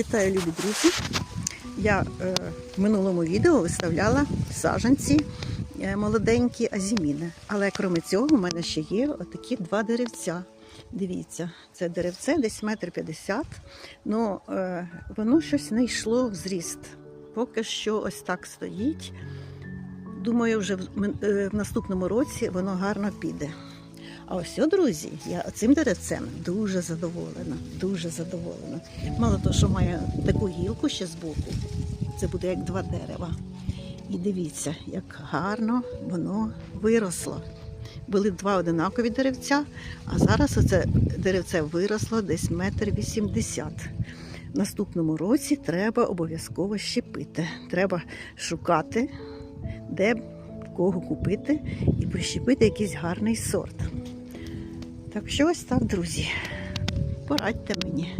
Вітаю, любі друзі! Я е, в минулому відео виставляла саджанці е, молоденькі азіміни. Але крім цього, у мене ще є отакі два деревця. Дивіться, це деревце десь метр п'ятдесят. Ну, е, воно щось не йшло в зріст. Поки що ось так стоїть. Думаю, вже в, е, в наступному році воно гарно піде. А ось, друзі, я цим деревцем дуже задоволена, дуже задоволена. Мало того, що має таку гілку ще збоку, це буде як два дерева. І дивіться, як гарно воно виросло. Були два одинакові деревця, а зараз оце деревце виросло десь метр вісімдесят. Наступному році треба обов'язково щепити. Треба шукати, де кого купити і прищепити якийсь гарний сорт. Так що ось так, друзі. Порадьте мені.